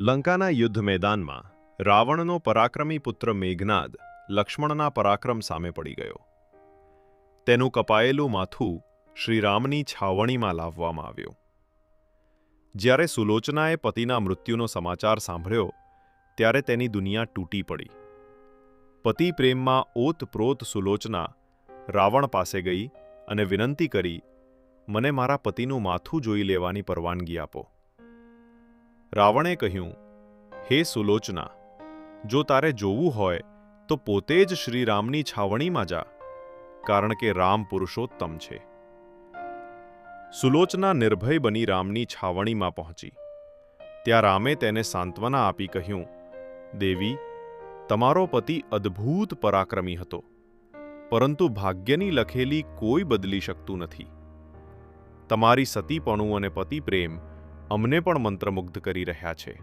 લંકાના યુદ્ધ મેદાનમાં રાવણનો પરાક્રમી પુત્ર મેઘનાદ લક્ષ્મણના પરાક્રમ સામે પડી ગયો. તેનું કપાયેલું માથું શ્રીરામની છાવણીમાં લાવવામાં આવ્યું. જ્યારે સુલોચનાએ પતિના મૃત્યુનો સમાચાર સાંભળ્યો, ત્યારે તેની દુનિયા તૂટી પડી. પતિ પ્રેમમાં ઓતપ્રોત સુલોચના રાવણ પાસે ગઈ અને વિનંતી કરી, મને મારા પતિનું માથું જોઈ લેવાની પરવાનગી આપો. રાવણે કહ્યું, હે સુલોચના, જો તારે જોવું હોય, તો પોતે જ શ્રીરામની છાવણીમાં જા, કારણ કે રામ પુરુષોત્તમ છે. સુલોચના નિર્ભય બની રામની છાવણીમાં પહોંચી. ત્યાં રામે તેને સાંત્વના આપી કહ્યું, દેવી, તમારો પતિ અદ્ભુત પરાક્રમી હતો, પરંતુ ભાગ્યની લખેલી કોઈ બદલી શકતું નથી. તમારી સતીપણું અને પતિ પ્રેમ અમને પણ મંત્રમુગ્ધ કરી રહ્યા છે.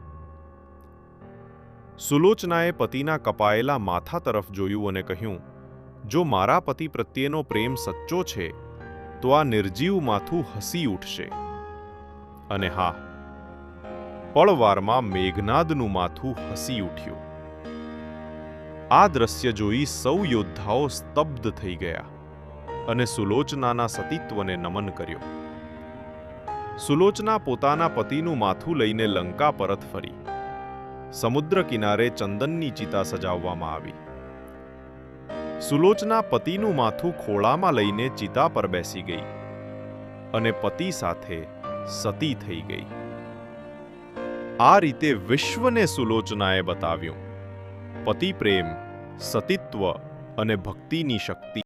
સુલોચનાએ પતિના કપાયેલા માથા તરફ જોયું અને કહ્યું, જો મારા પતિ પ્રત્યેનો પ્રેમ સચ્ચો છે, તો આ નિર્જીવ માથું હસી ઉઠશે. અને હા, પળવારમાં મેઘનાદનું માથું હસી ઉઠ્યું. આ દ્રશ્ય જોઈ સૌ યોદ્ધાઓ સ્તબ્ધ થઈ ગયા અને સુલોચનાના સતીત્વને નમન કર્યો. સુલોચના પોતાના પતિનું માથું લઈને લંકા પરત ફરી. સમુદ્ર કિનારે ચંદનની ચિતા સજાવવામાં આવી. સુલોચના પતિનું માથું ખોળામાં લઈને ચિતા પર બેસી ગઈ અને પતિ સાથે સતી થઈ ગઈ. આ રીતે વિશ્વને સુલોચનાએ બતાવ્યું. પતિ પ્રેમ, સતીત્વ અને ભક્તિની શક્તિ.